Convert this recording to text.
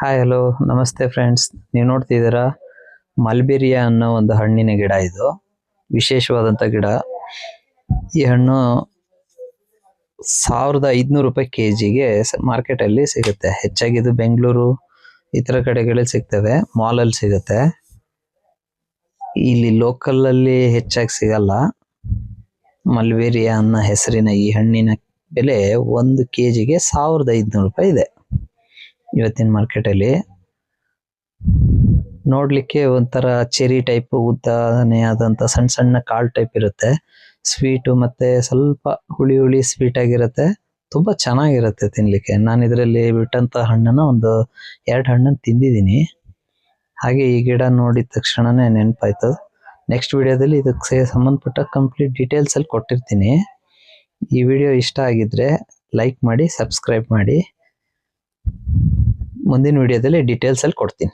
Hi hello ನಮಸ್ತೆ friends ನೀವು ನೋಡ್ತಿದ್ದೀರಾ? ಮಲ್ಬೇರಿಯಾ ಅನ್ನೋ ಒಂದು ಹಣ್ಣಿನ ಗಿಡ ಇದು. ವಿಶೇಷವಾದಂಥ ಗಿಡ. ಈ ಹಣ್ಣು ಸಾವಿರದ ಐದುನೂರು ರೂಪಾಯಿ ಕೆ ಜಿಗೆ ಮಾರ್ಕೆಟಲ್ಲಿ ಸಿಗುತ್ತೆ. ಹೆಚ್ಚಾಗಿ ಇದು ಬೆಂಗಳೂರು, ಇತರ ಕಡೆಗಳಲ್ಲಿ ಸಿಗ್ತವೆ. ಮಾಲಲ್ಲಿ ಸಿಗುತ್ತೆ. ಇಲ್ಲಿ ಲೋಕಲ್ ಅಲ್ಲಿ ಹೆಚ್ಚಾಗಿ ಸಿಗಲ್ಲ. ಮಲ್ಬೇರಿಯಾ ಅನ್ನೋ ಹೆಸರಿನ ಈ ಹಣ್ಣಿನ ಬೆಲೆ ಒಂದು ಕೆ ಜಿಗೆ ಸಾವಿರದ ಐದುನೂರು ರೂಪಾಯಿ ಇದೆ. ಇವತ್ತಿನ ಮಾರ್ಕೆಟಲ್ಲಿ. ನೋಡ್ಲಿಕ್ಕೆ ಒಂಥರ ಚೆರಿ ಟೈಪ್ ಉದ್ದಾನೆ ಆದಂಥ ಸಣ್ಣ ಸಣ್ಣ ಕಾಳು ಟೈಪ್ ಇರುತ್ತೆ. ಸ್ವೀಟು ಮತ್ತೆ ಸ್ವಲ್ಪ ಹುಳಿ ಹುಳಿ ಸ್ವೀಟ್ ಆಗಿರುತ್ತೆ. ತುಂಬಾ ಚೆನ್ನಾಗಿರುತ್ತೆ ತಿನ್ಲಿಕ್ಕೆ. ನಾನು ಇದರಲ್ಲಿ ಬಿಟ್ಟಂತ ಹಣ್ಣನ್ನ ಒಂದು ಎರಡು ಹಣ್ಣನ್ನು ತಿಂದಿದ್ದೀನಿ. ಹಾಗೆ ಈ ಗಿಡ ನೋಡಿದ ತಕ್ಷಣನೇ ನೆನಪಾಯ್ತು. ನೆಕ್ಸ್ಟ್ ವಿಡಿಯೋದಲ್ಲಿ ಇದಕ್ಕೆ ಸಂಬಂಧಪಟ್ಟ ಕಂಪ್ಲೀಟ್ ಡೀಟೇಲ್ಸ್ ಅಲ್ಲಿ ಕೊಟ್ಟಿರ್ತೀನಿ. ಈ ವಿಡಿಯೋ ಇಷ್ಟ ಆಗಿದ್ರೆ ಲೈಕ್ ಮಾಡಿ ಸಬ್ಸ್ಕ್ರೈಬ್ ಮಾಡಿ. ಮುಂದಿನ ವಿಡಿಯೋದಲ್ಲಿ ಡೀಟೇಲ್ಸ್ ಅಲ್ಲಿ ಕೊಡ್ತೀನಿ.